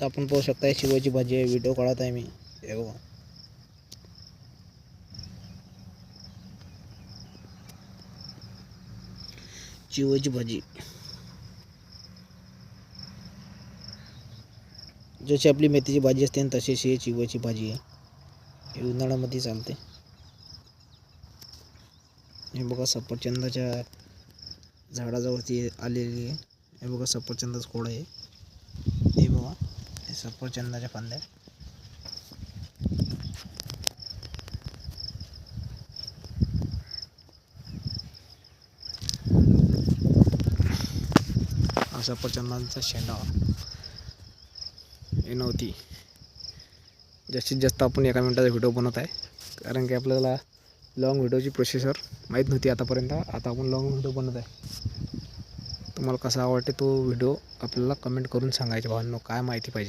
तर आपण पाहू शकता ही शिवाची भाजी आहे व्हिडिओ काढत आहे मी. हे बघा. चिवची भाजी. जशी आपली मेथीची भाजी असते ना तशीच ही चिवची भाजी आहे. ही उन्हाळ्यामध्ये चालते. हे बघा सफरचंदाच्या झाडाजवळती आलेली आहे. हे बघा सफरचंदाच खोड आहे. हे बघा. सफरचंदाच्या फांद्या. सफरचंदांचा शेंडा. हे नव्हती. जास्तीत जास्त आपण एका मिनटाचा व्हिडिओ बनवत आहे. कारण की आपल्याला लॉंग व्हिडिओची प्रोसेसर माहीत नव्हती आतापर्यंत. आता आपण लॉंग व्हिडिओ बनवत आहे. तुम्हाला कसा आवडते तो व्हिडिओ आपल्याला कमेंट करून सांगायचे भावांनो. काय माहिती पाहिजे.